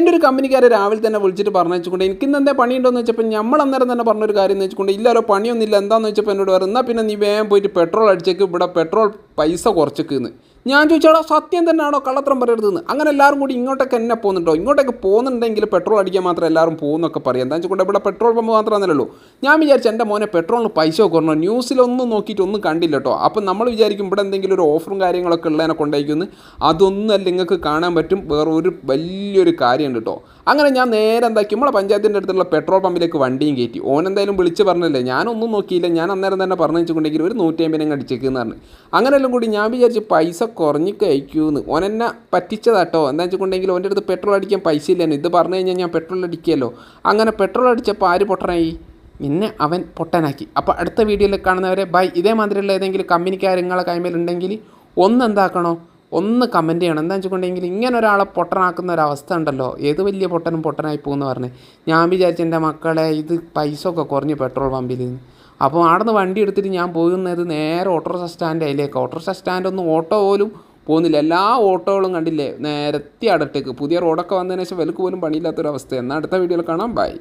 എന്റെ ഒരു കമ്പനിക്കാരെ രാവിലെ തന്നെ വിളിച്ചിട്ട് പറഞ്ഞു വെച്ചുകൊണ്ട് എനിക്ക് ഇന്ന് എന്താ പണിയുണ്ടോയെന്ന് വെച്ചപ്പോൾ നമ്മൾ അന്നേരം തന്നെ പറഞ്ഞൊരു കാര്യം എന്ന് വെച്ചുകൊണ്ട് ഇല്ലല്ലോ പണിയൊന്നുമില്ല. എന്താണെന്ന് വെച്ചപ്പോൾ എന്നോട് പറഞ്ഞു എന്നാൽ പിന്നെ നീ വേഗം പോയിട്ട് പെട്രോൾ അടിച്ചേക്ക്. ഇവിടെ പെട്രോൾ പൈസ കുറച്ചേക്കുന്ന്. ഞാൻ ചോദിച്ചാടോ സത്യം തന്നെയാണോ കള്ളത്തരം പറയരുതെന്ന്? അങ്ങനെ എല്ലാവരും കൂടി ഇങ്ങോട്ടൊക്കെ എന്നെ പോകുന്നുണ്ടോ ഇങ്ങോട്ടൊക്കെ പോകുന്നുണ്ടെങ്കിൽ പെട്രോൾ അടിക്കാൻ മാത്രം എല്ലാവരും പോകുന്നൊക്കെ പറയാം. എന്താ വെച്ചാൽ ഇവിടെ പെട്രോൾ പമ്പ് മാത്രമല്ലല്ലോ ഞാൻ വിചാരിച്ചു എന്റെ മോനെ പെട്രോളിന് പൈസ കുറഞ്ഞോ ന്യൂസിലൊന്നും നോക്കിയിട്ട് ഒന്നും കണ്ടില്ല കേട്ടോ. അപ്പം നമ്മൾ വിചാരിക്കും ഇവിടെ എന്തെങ്കിലും ഒരു ഓഫറും കാര്യങ്ങളൊക്കെ ഉള്ളതിനെ കൊണ്ടായിരിക്കുന്നു അതൊന്നുമല്ല നിങ്ങൾക്ക് കാണാൻ പറ്റും. വേറെ ഒരു വലിയൊരു കാര്യമുണ്ട് കേട്ടോ. അങ്ങനെ ഞാൻ നേരെ എന്താക്കി നമ്മളെ പഞ്ചായത്തിന്റെ അടുത്തുള്ള പെട്രോൾ പമ്പിലേക്ക് വണ്ടിയും കയറ്റി. ഓൻ എന്തായാലും വിളിച്ച് പറഞ്ഞില്ലേ ഞാനൊന്നും നോക്കിയില്ല ഞാൻ അന്നേരം തന്നെ പറഞ്ഞു വെച്ചിട്ടുണ്ടെങ്കിൽ ഒരു നൂറ്റി അമ്പതിനും അടിച്ചേക്കെന്ന് പറഞ്ഞു. അങ്ങനെയെല്ലാം കൂടി ഞാൻ വിചാരിച്ചു പൈസ കുറഞ്ഞു കഴിക്കൂന്ന് ഓൻ എന്നെ പറ്റിച്ചതാട്ടോ. എന്താ വെച്ചിട്ടുണ്ടെങ്കിൽ ഓന്റെ അടുത്ത് പെട്രോൾ അടിക്കാൻ പൈസ ഇല്ലായിരുന്നു. ഇത് പറഞ്ഞു കഴിഞ്ഞാൽ ഞാൻ പെട്രോൾ അടിക്കുമല്ലോ അങ്ങനെ പെട്രോൾ അടിച്ചപ്പോൾ ആര് പൊട്ടനായി? എന്നെ അവൻ പൊട്ടനാക്കി. അപ്പോൾ അടുത്ത വീഡിയോയിൽ കാണുന്നവരെ ബൈ ഇതേമാതിരിയുള്ള ഏതെങ്കിലും കമ്പനിക്കാർ നിങ്ങളെ കൈമേലുണ്ടെങ്കിൽ ഒന്ന് എന്താക്കണോ? ഒന്ന് കമന്റ് ചെയ്യണം. എന്താ വെച്ചിട്ടുണ്ടെങ്കിൽ ഇങ്ങനെ ഒരാളെ പൊട്ടനാക്കുന്ന ഒരവസ്ഥ ഉണ്ടല്ലോ. ഏത് വലിയ പൊട്ടനും പൊട്ടനായി പോകുമെന്ന് പറഞ്ഞ്. ഞാൻ വിചാരിച്ചു എന്റെ മക്കളെ ഇത് പൈസ ഒക്കെ കുറഞ്ഞു പെട്രോൾ പമ്പിൽ നിന്ന്. അപ്പോൾ അവിടെ നിന്ന് വണ്ടി എടുത്തിട്ട് ഞാൻ പോകുന്നത് നേരെ ഓട്ടോറിക്ഷ സ്റ്റാൻഡ് അതിലേക്ക്. ഓട്ടോറിക്ഷ സ്റ്റാൻഡൊന്നും ഓട്ടോ പോലും പോകുന്നില്ല. എല്ലാ ഓട്ടോകളും കണ്ടില്ലേ? നേരത്തെ അടുത്തേക്ക്. പുതിയ റോഡൊക്കെ വന്നതിന് ശേഷം വിലക്ക് പോലും പണിയില്ലാത്തൊരവസ്ഥ. എന്നാൽ അടുത്ത വീഡിയോയിൽ കാണാം. ബൈ